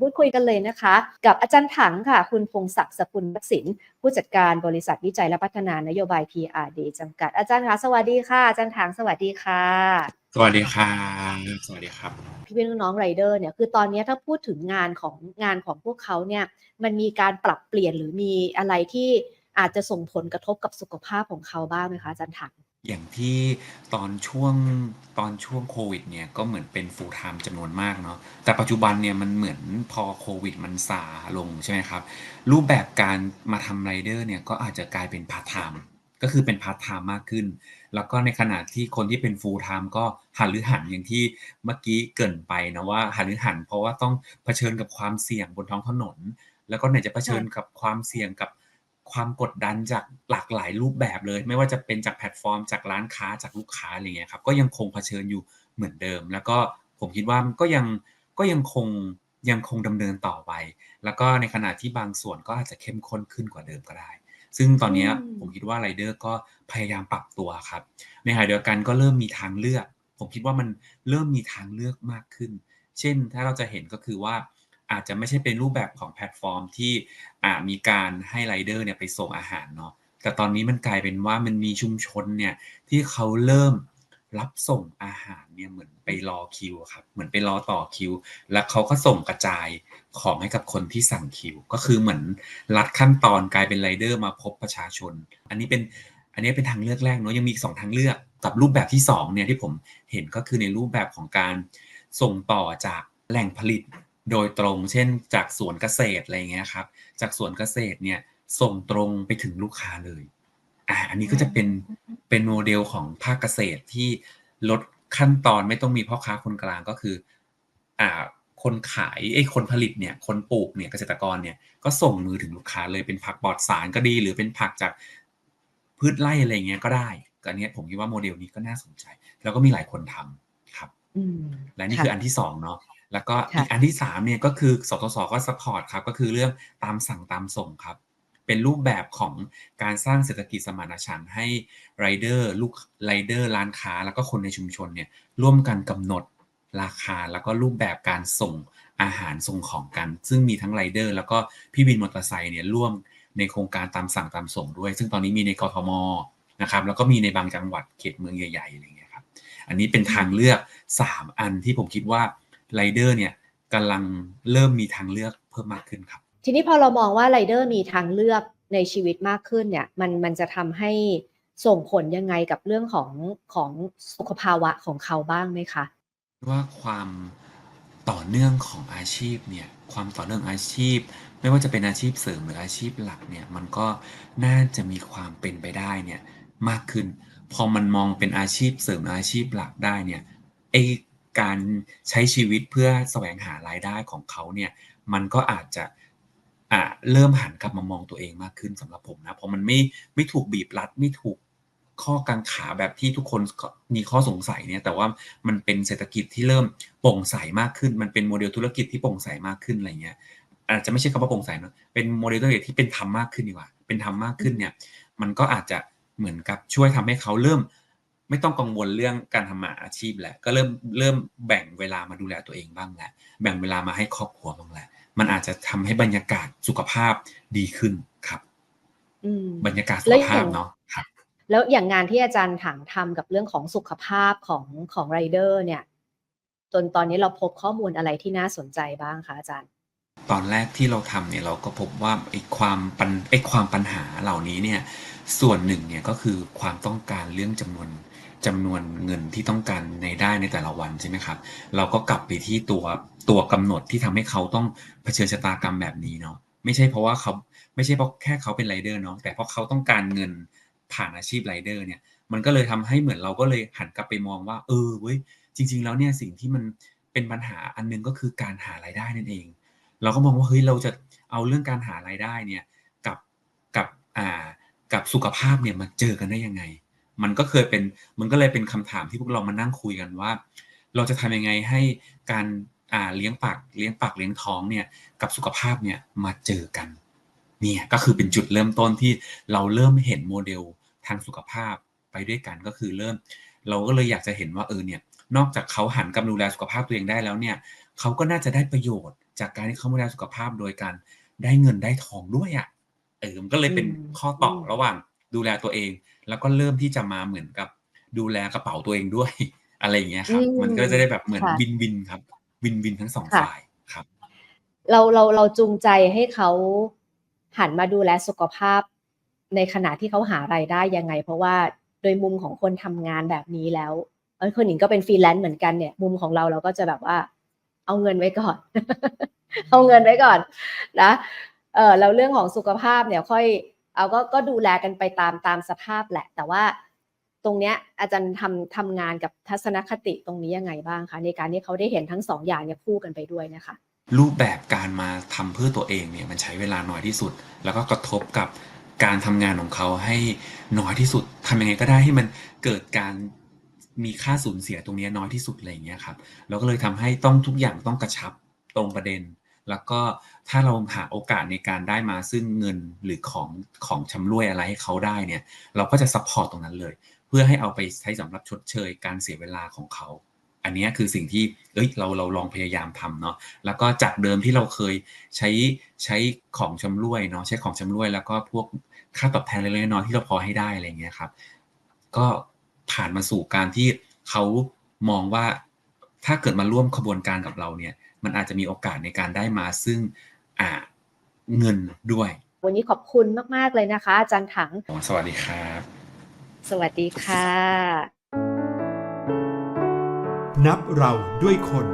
พูดคุยกันเลยนะคะ กับอาจารย์ถังค่ะ คุณพงศักดิ์สกุลวัสินผู้จัดการบริษัทวิจัยและพัฒนานโยบาย PRD จำกัดอาจารย์คะสวัสดีค่ะ อาจารย์ถังสวัสดีค่ะ สวัสดีครับสวัสดีครับ พี่พี่น้องๆไรเดอร์เนี่ยคือตอนนี้ถ้าพูดถึงงานของงานของพวกเขาเนี่ยมันมีการปรับเปลี่ยนหรือมีอะไรที่อาจจะส่งผลกระทบกับสุขภาพของเขาบ้างไหมคะอาจารย์ถัง อย่างที่ตอนช่วงตอนช่วงโควิดเนี่ยก็เหมือนเป็น full time จำนวนมากเนาะแต่ปัจจุบันเนี่ยมันเหมือนพอโควิดมันซาลงใช่ไหมครับ รูปแบบการมาทำไรเดอร์เนี่ยก็อาจจะกลายเป็นพาร์ทไทม์ก็คือเป็นพาร์ทไทม์มากขึ้น แล้วก็ในขณะที่คนที่เป็น full time ก็หันหรือหันอย่างที่เมื่อกี้เกินไปนะว่าหันหรือหัน เพราะว่าต้องเผชิญกับความเสี่ยงบนท้องถนน แล้วก็ไหนจะเผชิญกับความเสี่ยงกับ ความกดดันจากหลากหลายรูปแบบเลย ไม่ว่าจะเป็นจากแพลตฟอร์ม จากร้านค้าจากลูกค้าอะไรเงี้ยครับก็ยังคงเผชิญอยู่เหมือนเดิม แล้วก็ผมคิดว่าก็ยังก็ยังคงยังคงดำเนินต่อไป แล้วก็ในขณะที่บางส่วนก็อาจจะเข้มข้นขึ้นกว่าเดิมก็ได้ ซึ่งตอนนี้อืมผมคิดว่าไรเดอร์ก็พยายามปรับตัวครับ ในขณะเดียวกันก็เริ่มมีทางเลือก ผมคิดว่ามันเริ่มมีทางเลือกมากขึ้น เช่นถ้าเราจะเห็นก็คือว่า อาจจะไม่ใช่เป็นรูปแบบของแพลตฟอร์มที่มีการให้ไรเดอร์เนี่ยไปส่งอาหารเนาะแต่ตอนนี้มันกลายเป็นว่ามันมีชุมชนเนี่ยที่เขาเริ่มรับส่งอาหารเนี่ยเหมือนไปรอคิวครับเหมือนไปรอต่อคิว แล้วเขาก็ส่งกระจายของให้กับคนที่สั่งคิว ก็คือเหมือนรัดขั้นตอนกลายเป็นไรเดอร์มาพบประชาชน อันนี้เป็นอันนี้เป็นทางเลือกแรกเนาะยังมีอีกสองทางเลือกกับรูปแบบที่สองเนี่ยที่ผมเห็นก็คือในรูปแบบของการส่งต่อจากแหล่งผลิต โดยตรงเช่นจากสวนเกษตรอะไรเงี้ยครับ จากสวนเกษตรเนี่ยส่งตรงไปถึงลูกค้าเลยอ่าอันนี้ก็จะเป็นเป็นโมเดลของภาคเกษตรที่ลดขั้นตอนไม่ต้องมีพ่อค้าคนกลางก็คืออ่าคนขายไอ้ยคนผลิตเนี่ยคนปลูกเนี่ยเกษตรกรเนี่ยก็ส่งมือถึงลูกค้าเลยเป็นผักปลอดสารก็ดี หรือเป็นผักจากพืชไร่อะไรเงี้ยก็ได้ก็อันเนี้ยผมคิดว่าโมเดลนี้ก็น่าสนใจ แล้วก็มีหลายคนทำครับอืมและนี่ค่ะคืออันที่สองเนาะ แล้วก็ค่ะอีกอันที่สามเนี่ยก็คือสทศก็สปอร์ตครับก็คือเรื่องตามสั่งตามส่งครับ เป็นรูปแบบของการสร้างเศรษฐกิจสมานฉันท์ให้ไรเดอร์ลูกไรเดอร์ร้านค้า แล้วก็คนในชุมชนเนี่ยร่วมกันกำหนดราคาแล้วก็รูปแบบการส่งอาหารส่งของกัน ซึ่งมีทั้งไรเดอร์ แล้วก็พี่วินมอเตอร์ไซค์เนี่ยร่วมในโครงการตามสั่งตามส่งด้วย ซึ่งตอนนี้มีในกทมนะครับแล้วก็มีในบางจังหวัดเขตเมืองใหญ่ๆอะไรอย่างเงี้ยครับอันนี้เป็นทางเลือก 3 อันที่ผมคิดว่า ไรเดอร์เนี่ยกำลังเริ่มมีทางเลือกเพิ่มมากขึ้นครับ ทีนี้พอเรามองว่าไรเดอร์มีทางเลือกในชีวิตมากขึ้นเนี่ยมันมันจะทำให้ส่งผลยังไงกับเรื่องของของสุขภาวะของเขาบ้างไหมคะว่าความต่อเนื่องของอาชีพเนี่ยความต่อเนื่องอาชีพ ไม่ว่าจะเป็นอาชีพเสริมหรืออาชีพหลักเนี่ยมันก็น่าจะมีความเป็นไปได้เนี่ยมากขึ้น พอมันมองเป็นอาชีพเสริมอาชีพหลักได้เนี่ยไอ การใช้ชีวิตเพื่อแสวงหารายได้ของเขาเนี่ยมันก็อาจจะอ่าเริ่มหันกลับมามองตัวเองมากขึ้นสำหรับผมนะเพราะมันไม่ไม่ถูกบีบรัดไม่ถูกข้อกังขาแบบที่ทุกคนมีข้อสงสัยเนี่ยแต่ว่ามันเป็นเศรษฐกิจที่เริ่มโปร่งใสมากขึ้น มันเป็นโมเดลธุรกิจที่โปร่งใสมากขึ้นอะไรเงี้ยอาจจะไม่ใช่คำว่าโปร่งใสเนอะเป็นโมเดลธุรกิจที่เป็นธรรมมากขึ้นดีกว่า เป็นธรรมมากขึ้นเนี่ยมันก็อาจจะเหมือนกับช่วยทำให้เขาเริ่ม ไม่ต้องกังวลเรื่องการทำมาอาชีพแหละก็เริ่มเริ่มแบ่งเวลามาดูแลตัวเองบ้างแหละแบ่งเวลามาให้ครอบครัวบ้างแหละมันอาจจะทำให้บรรยากาศสุขภาพดีขึ้นครับอืมบรรยากาศสุแล้ขวอย่าภาพงเนาะครับ แล้วอย่างงานที่อาจารย์ถังทำกับเรื่องของสุขภาพของของไรเดอร์ เนี่ย จนตอนนี้เราพบข้อมูลอะไรที่น่าสนใจบ้างคะอาจารย์ ตอนแรกที่เราทำเนี่ยเราก็พบว่าไอ้ความปัญไอ้ความปัญหาเหล่านี้เนี่ย ส่วนหนึ่งเนี่ยก็คือความต้องการเรื่องจำนวน จำนวนเงินที่ต้องการในได้ในแต่ละวันใช่ไหมครับ เราก็กลับไปที่ตัวตัวกำหนดที่ทำให้เขาต้องเผชิญชะตากรรมแบบนี้เนาะไม่ใช่เพราะว่าเขาไม่ใช่เพราะแค่เขาเป็นไรเดอร์เนาะแต่เพราะเขาต้องการเงินผ่านอาชีพไรเดอร์เนี่ย มันก็เลยทำให้เหมือนเราก็เลยหันกลับไปมองว่า เออเว้ยจริง ๆ แล้วเนี่ยสิ่งที่มันเป็นปัญหาอันหนึงก็คือการหารายได้นั่นเอง เราก็มองว่าเฮ้ยเราจะเอาเรื่องการหารายได้เนี่ยกับกับอ่ากับสุขภาพเนี่ยมาเจอกันได้ยังไง มันก็เคยเป็นมันก็เลยเป็นคำถามที่พวกเรามานั่งคุยกันว่า เราจะทำยังไงให้การอ่าเลี้ยงปากเลี้ยงปากเลี้ยงท้องเนี่ยกับสุขภาพเนี่ยมาเจอกันเนี่ยก็คือเป็นจุดเริ่มต้นที่เราเริ่มเห็นโมเดลทางสุขภาพไปด้วยกันก็คือเริ่ม เราก็เลยอยากจะเห็นว่าเออเนี่ยนอกจากเขาหันกลับดูแลสุขภาพตัวเองได้แล้วเนี่ยเขาก็น่าจะได้ประโยชน์ จากการที่เขามาดูแลสุขภาพโดยการได้เงินได้ทองด้วยอะ่ะเออมันก็เลยเป็นข้อต่อระหว่างดูแลตัวเอง แล้วก็เริ่มที่จะมาเหมือนกับดูแลกระเป๋าตัวเองด้วย อะไรอย่างเงี้ยครับอืมมันก็จะได้แบบเหมือนค่ะวินวินครับ วินวินทั้งสองค่ะฝ่ายครับ เราเราเราจูงใจให้เขาหันมาดูแลสุขภาพ ในขณะที่เขาหารายได้ยังไง เพราะว่าโดยมุมของคนทำงานแบบนี้แล้วเออคนหญิงก็เป็นฟรีแลนซ์เหมือนกันเนี่ย มุมของเราเราก็จะแบบว่า เอาเงินไว้ก่อน เอาเงินไว้ก่อน นะเออแล้วเรื่องของสุขภาพเนี่ยค่อย เอาก็ก็ดูแลกันไปตามตามสภาพแหละ แต่ว่าตรงเนี้ยอาจารย์ทำทำงานกับทัศนคติตรงนี้ยังไงบ้างคะในการที่เขาได้เห็นทั้งสองอย่างเนี่ยคู่กันไปด้วยนะคะ รูปแบบการมาทำเพื่อตัวเองเนี่ยมันใช้เวลาน้อยที่สุด แล้วก็กระทบกับการทำงานของเขาให้น้อยที่สุดทำยังไงก็ได้ให้มันเกิดการมีค่าสูญเสียตรงนี้น้อยที่สุดอะไรอย่างเงี้ยครับแล้วก็เลยทำให้ต้องทุกอย่างต้องกระชับตรงประเด็น แล้วก็ถ้าเราหาโอกาสในการได้มาซึ่งเงินหรือของของชำร่วยอะไรให้เขาได้เนี่ย เราก็จะซัพพอร์ตตรงนั้นเลย เพื่อให้เอาไปใช้สำหรับชดเชยการเสียเวลาของเขา อันนี้คือสิ่งที่เอ้ยเราเราลองพยายามทำเนาะแล้วก็จากเดิมที่เราเคยใช้ใช้ของชำร่วยเนาะใช้ของชำร่วย แล้วก็พวกค่าตอบแทนเล็กๆน้อยๆที่เราพอให้ได้อะไรเงี้ยครับ ก็ผ่านมาสู่การที่เขามองว่าถ้าเกิดมาร่วมขบวนการกับเราเนี่ย มันอาจจะมีโอกาสในการได้มาซึ่งอ่าเงินด้วย วันนี้ขอบคุณมาก ๆ เลยนะคะ อาจารย์ถัง สวัสดีครับ สวัสดีค่ะ นับเราด้วยคน